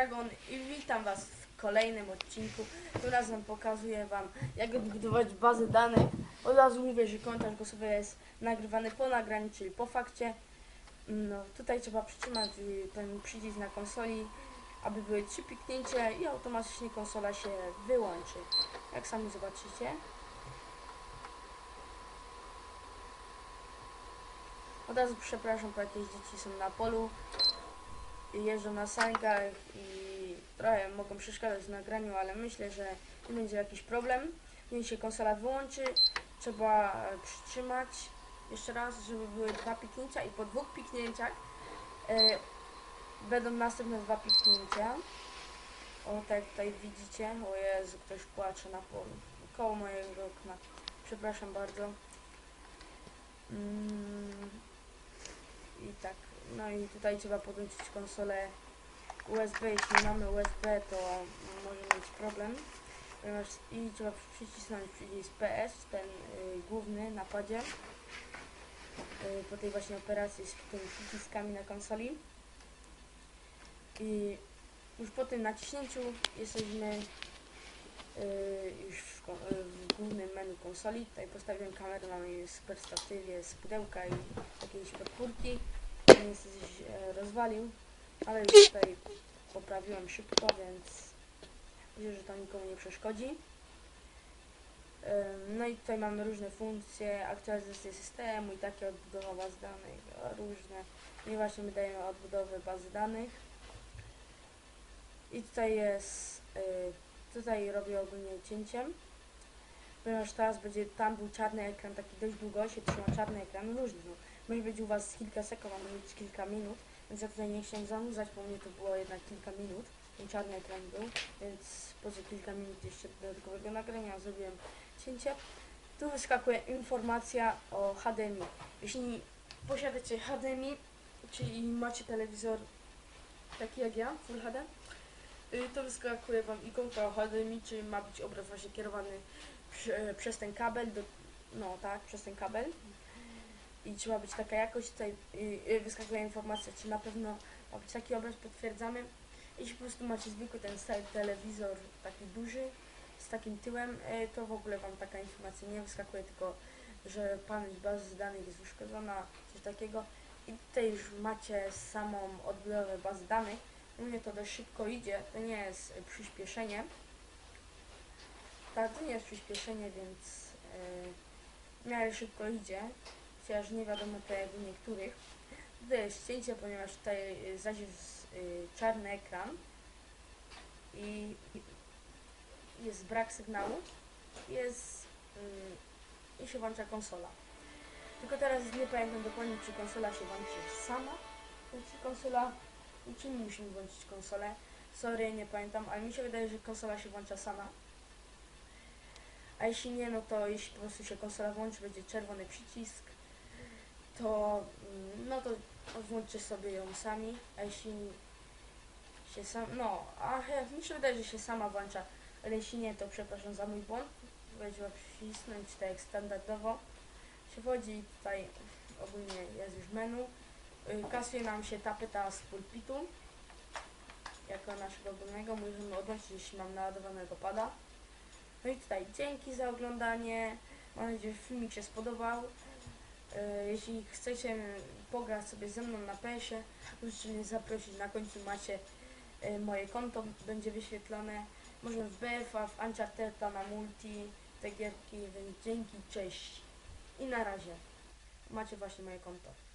Dragon i witam Was w kolejnym odcinku. Teraz wam pokazuję Wam jak odbudować bazę danych. Od razu mówię, że komentarz głosowy jest nagrywany po nagraniu, czyli po fakcie. No, tutaj trzeba przytrzymać ten przycisk na konsoli, aby były trzy piknięcia i automatycznie konsola się wyłączy. Jak sami zobaczycie. Od razu przepraszam, bo jakieś dzieci są na polu jeżdżą na sankach i trochę mogą przeszkadzać w nagraniu, ale myślę, że nie będzie jakiś problem. Nim się konsola wyłączy, trzeba e, przytrzymać jeszcze raz, żeby były dwa piknięcia i po dwóch piknięciach e, będą następne dwa piknięcia. O, tak tutaj widzicie, o Jezu, ktoś płacze na polu, koło mojego okna. Przepraszam bardzo. Mm, I tak, no i tutaj trzeba podłączyć konsolę USB. Jeśli nie mamy USB, to może mieć problem. Ponieważ i trzeba przycisnąć przycisk PS, ten y, główny na padzie. Y, po tej właśnie operacji z tymi przyciskami na konsoli. I już po tym naciśnięciu jesteśmy y, już w, y, w głównym menu konsoli. Tutaj postawiłem kamerę, mamy z perspektywie z pudełka i jakiejś podpórki. Się e, rozwalił, ale już tutaj poprawiłem szybko, więc myślę, że to nikomu nie przeszkodzi. No i tutaj mamy różne funkcje, aktualizację systemu i takie odbudowa baz danych, a różne. No i właśnie my dajemy odbudowę bazy danych. I tutaj jest, y, tutaj robię ogólnie cięciem, ponieważ teraz będzie, tam był czarny ekran, taki dość długo się trzyma czarny ekran, różny. Może być u Was kilka sekund, a może być kilka minut, więc ja tutaj nie chciałem zanudzać, bo mnie to było jednak kilka minut, ten czarny ekran był, więc poza kilka minut jeszcze dodatkowego nagrania zrobiłem cięcie. Tu wyskakuje informacja o HDMI. Jeśli posiadacie HDMI, czyli macie telewizor taki jak ja, Full HD, y, to wyskakuje Wam ikonka o HDMI, czyli ma być obraz właśnie kierowany prze, przez ten kabel, do, no tak, przez ten kabel. I trzeba być taka jakość, tutaj y, y, wyskakuje informacja, czy na pewno ma być taki obraz, potwierdzamy. Jeśli po prostu macie zwykły ten stary telewizor, taki duży, z takim tyłem, y, to w ogóle Wam taka informacja nie wyskakuje, tylko że pamięć bazy danych jest uszkodzona, coś takiego. I tutaj już macie samą odbudowę bazy danych. U mnie to dość szybko idzie, to nie jest przyspieszenie. Tak, to nie jest przyspieszenie, więc yy, w miarę szybko idzie. Chociaż nie wiadomo to jak u niektórych. Tutaj jest cięcie, ponieważ tutaj y, zaś jest y, czarny ekran i jest brak sygnału. Jest y, i się włącza konsola. Tylko teraz nie pamiętam dokładnie, czy konsola się włączy sama, czy konsola, czy my musimy włączyć konsolę. Sorry, nie pamiętam, ale mi się wydaje, że konsola się włącza sama. A jeśli nie, no to jeśli po prostu się konsola włączy, będzie czerwony przycisk, to mm, no to włączcie sobie ją sami, a jeśli się sam, no, a mi się wydaje, że się sama włącza, ale jeśli nie, to przepraszam za mój błąd. Trzeba wcisnąć tak jak standardowo. Się wchodzi tutaj ogólnie jest już menu. Y, Kasuje nam się tapeta z pulpitu jako naszego ogólnego. Możemy odłączyć, jeśli mam naładowanego pada. No i tutaj dzięki za oglądanie. Mam nadzieję, że filmik się spodobał. Y, Jeśli chcecie pograć sobie ze mną na PS-ie, możecie mnie zaprosić. Na końcu macie y, moje konto, będzie wyświetlone. Może w BFA, w Uncharted'a, na multi, te gierki, więc dzięki, cześć i na razie. Macie właśnie moje konto.